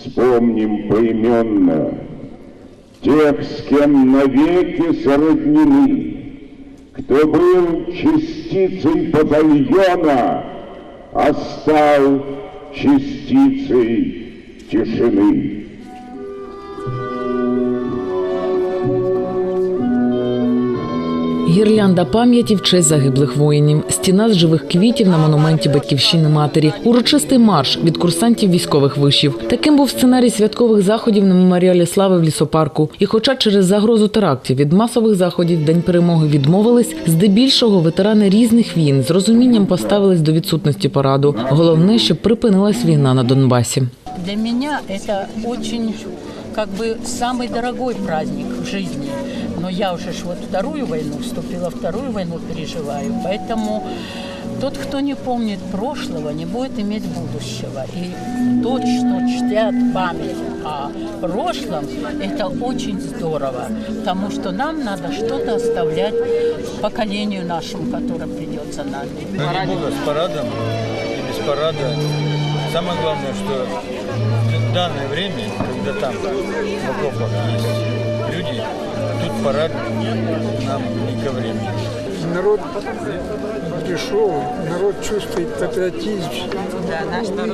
вспомним поименно тех, с кем навеки сроднены, кто был частицей батальона, а стал частицей тишины. Гірлянда пам'яті в честь загиблих воїнів, стіна з живих квітів на монументі батьківщини матері, урочистий марш від курсантів військових вишів. Таким був сценарій святкових заходів на меморіалі слави в лісопарку. І, хоча через загрозу терактів від масових заходів в День перемоги відмовились, здебільшого ветерани різних війн з розумінням поставились до відсутності параду. Головне, щоб припинилась війна на Донбасі. Для меня это очень как бы самый дорогой праздник в жизни. Но я уже ж вот вторую войну вступила, вторую войну переживаю. Поэтому тот, кто не помнит прошлого, не будет иметь будущего. И тот, что чтят память о прошлом, это очень здорово. Потому что нам надо что-то оставлять поколению нашему, которое придется нам. Ради Бога, с парадом и без парада. Самое главное, что в данное время, когда там в окопах есть люди, тут парад нам не ко времени. народ пришел, народ чувствует патриотизм.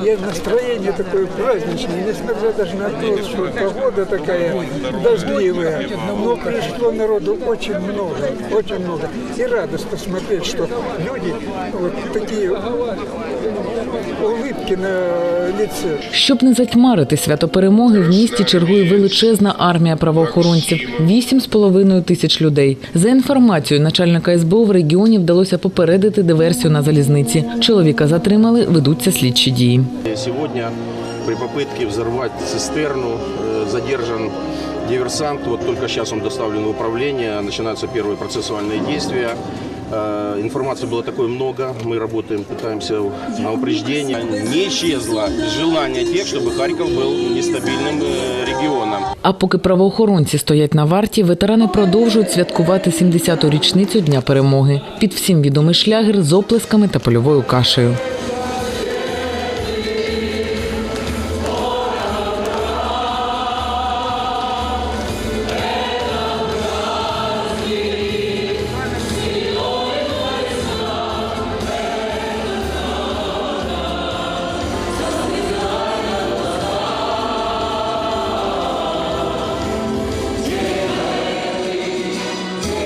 И настроение такое праздничное, несмотря даже на то, что погода такая дождливая. Но пришло народу очень много, очень много. И радостно смотреть, что люди вот такие улыбки на. Щоб не затьмарити свято перемоги, в місті чергує величезна армія правоохоронців – 8,5 тисяч людей. За інформацією начальника СБУ в регіоні вдалося попередити диверсію на залізниці. Чоловіка затримали, ведуться слідчі дії. Сегодня при попытке взорвать цистерну э, задержан диверсант. Вот только сейчас он доставлен в управление. Начинаются первые процессуальные действия. Э, Информации было такое много. Мы работаем, пытаемся на упреждение. Не исчезло желание тех, чтобы Харьков был нестабильным э, регионом. А поки правоохоронці стоять на варті, ветерани продовжують святкувати 70-ту річницю Дня перемоги. Під всім відомий шлягер з оплесками та польовою кашею.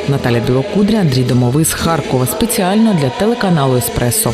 Наталя Білокудря, Андрій Домовий з Харкова. Спеціально для телеканалу Еспресо.